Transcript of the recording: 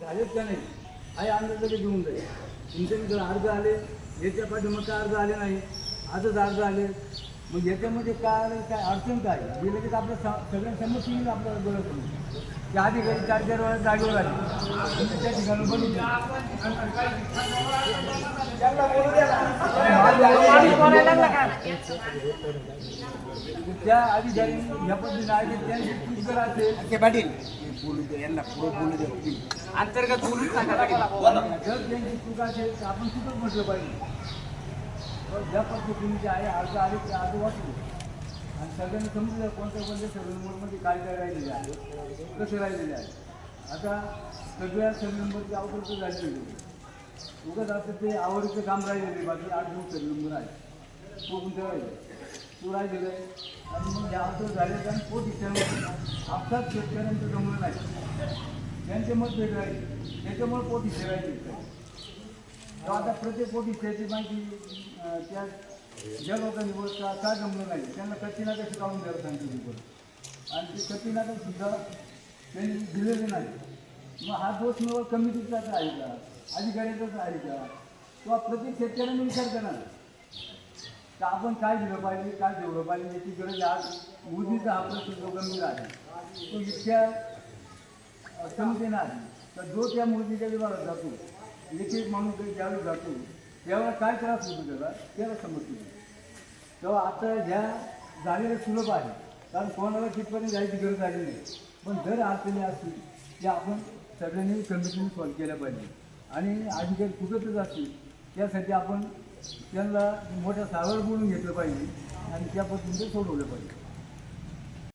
झालेच का नाही? आहे अंदाज लगेच देऊन जाईल. तुमच्या अर्ज आले याच्या काय अर्ज आले नाही आजच अर्ज आले. मग याच्यामध्ये काय आलं काय अडचण काय? हे लगेच आपल्या स- सगळ्यांसमोर येईल आपल्याला डोळ्यासमोर त्या अधिकारी चार चार वेळा जागेवर आले. त्या ठिकाणी बघितलं. त्या अधिकारी ह्या पद्धतीने आहे त्यांची चूक असेल ते पाटील बोलू दे यांना पुढे बोलू दे अंतर्गत बोलूच नका पाटील. जर त्यांची चूक असेल तर आपण चुकच म्हटलं पाहिजे पण ज्या पद्धतीने जे आहे अर्ज आले ते अर्ज वाचले आणि सगळ्यांना समजलं कोणत्या कोणत्या सर्वे काय काय राहिलेले आहे कसे राहिलेले आहे आता सगळ्या सर्वे नंबरची अवकल्प झालेली उगाच आता ते आवडीचं काम राहिलेलं आहे बाकी आठ दिवस सर्वे नंबर आहे तो कोणतं राहिलं तो राहिलेलं आहे. आणि मग जास्त झाले आणि पोट इच्छा आपलाच शेतकऱ्यांचं जमलं नाही. त्यांचे मत वेगळं आहे. त्याच्यामुळे पोटी राहिले. तर आता प्रत्येक पोटी त्याची माहिती त्या ज्या लोकांनी वर का का जमलं नाही? त्यांना कच्ची कशी काढून द्यावं सांगितलं. आणि ते कच्ची सुद्धा त्यांनी दिलेले नाही. मग हा दोष निवड कमिटीचाच आहे का? अधिकाऱ्याचाच आहे का? किंवा प्रत्येक शेतकऱ्यांनी विचार करणार तर आपण काय दिलं पाहिजे काय ठेवलं पाहिजे याची गरज आज मोदीचा हा प्रश्न जो गंभीर आहे तो इतक्या समितीनं आहे. तर जो त्या मूर्तीच्या विभागात जातो एक एक माणूस जरी ज्यावेळी जातो त्यावेळेला काय त्रास होतो त्याला? त्याला समजतो तेव्हा आता ह्या जागेला सुलभ आहे. कारण कोणाला तिथपर्यंत जायची गरज आली नाही. पण जर अडचणी असतील त्या आपण सगळ्यांनी कमिटीने सॉल्व केल्या पाहिजे. आणि अधिकारी कुठंच असतील त्यासाठी आपण त्यांना मोठ्या सावर बोलून घेतलं पाहिजे आणि त्या पद्धतीने सोडवलं पाहिजे.